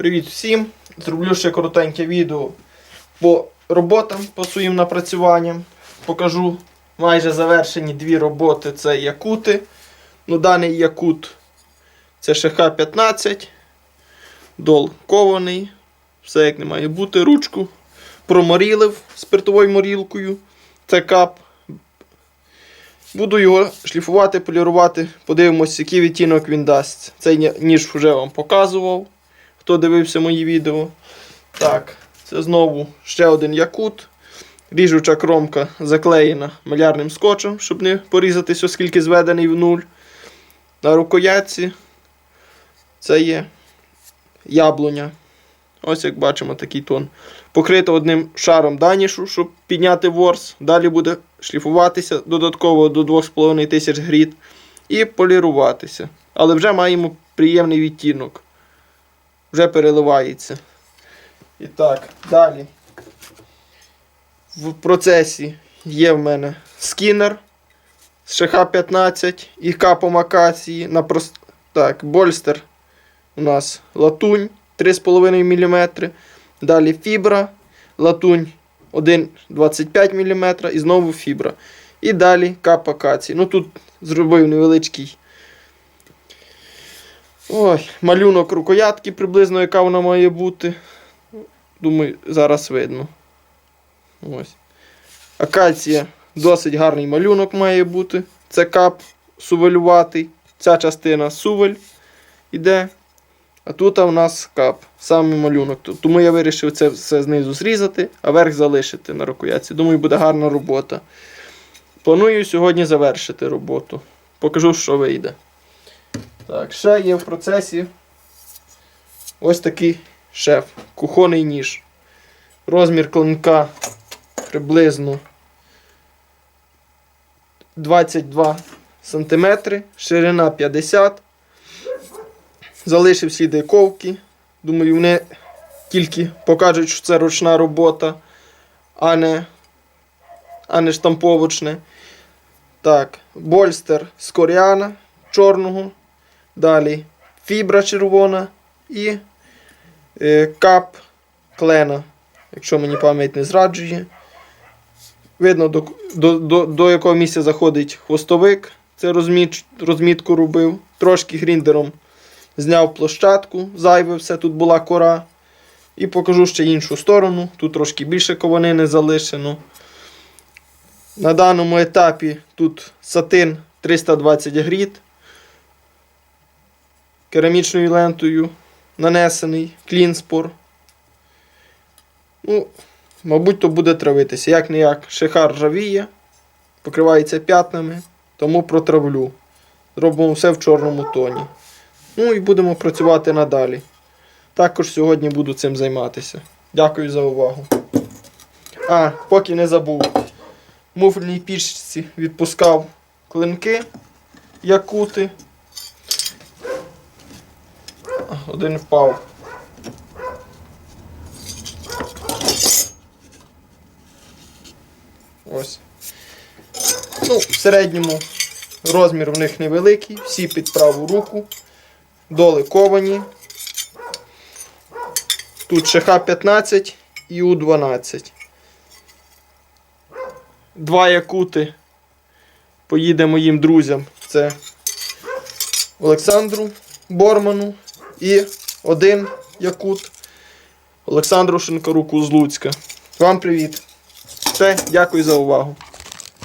Привіт всім! Зроблю ще коротеньке відео по роботам, по своїм напрацюванням. Покажу майже завершені дві роботи. Це якути. Ну, даний якут це ШХ-15. Дол кований. Все як не має бути. Ручку проморілив спиртовою морілкою. Це кап. Буду його шліфувати, полірувати. Подивимось, який відтінок він дасть. Цей ні- ніж вже вам показував, хто дивився мої відео. Так, це знову ще один якут. Ріжуча кромка заклеєна малярним скотчем, щоб не порізатись, оскільки зведений в нуль. На рукоятці це є яблуня. Ось як бачимо такий тон. Покрито одним шаром данішу, щоб підняти ворс. Далі буде шліфуватися додатково до 2,5 тисяч гріт і поліруватися. Але вже маємо приємний відтінок. Вже переливається. І так, далі. В процесі є в мене скінер з ШХ-15 і капом акації. На прост... Так, больстер у нас латунь 3,5 мм. Далі фібра, латунь 1,25 мм і знову фібра. І далі кап акації. Ну тут зробив невеличкий ой, малюнок рукоятки приблизно, яка вона має бути. Думаю, зараз видно. Ось. Акація досить гарний малюнок має бути. Це кап сувелюватий. Ця частина сувель іде. А тут у нас кап, саме малюнок. Тому я вирішив це все знизу зрізати, а верх залишити на рукоятці. Думаю, буде гарна робота. Планую сьогодні завершити роботу. Покажу, що вийде. Так, ще є в процесі ось такий шеф, кухонний ніж. Розмір клинка приблизно 22 см, ширина 50 Залишив сліди ковки. Думаю, вони тільки покажуть, що це ручна робота, а не, а не штамповочне. Так, больстер з коріана чорного. Далі фібра червона і е, кап клена, якщо мені пам'ять не зраджує. Видно, до, до, до, до якого місця заходить хвостовик. Це розміт, розмітку робив. Трошки гріндером зняв площадку, зайве все, тут була кора. І покажу ще іншу сторону. Тут трошки більше кованини залишено. На даному етапі тут сатин 320 гріт. Керамічною лентою нанесений клінспор. Ну, мабуть, то буде травитися. Як не як, шихар ржавіє, покривається п'ятнами, тому протравлю. Робимо все в чорному тоні. Ну і будемо працювати надалі. Також сьогодні буду цим займатися. Дякую за увагу. А, поки не забув. В муфельній пічці відпускав клинки якути. Один впав. Ось. Ну, в середньому розмір в них невеликий, всі під праву руку. Доли ковані. Тут ШХ-15 і У-12. Два якути поїде моїм друзям. Це Олександру Борману і один якут Олександру Шинкаруку з Луцька. Вам привіт. Все, дякую за увагу.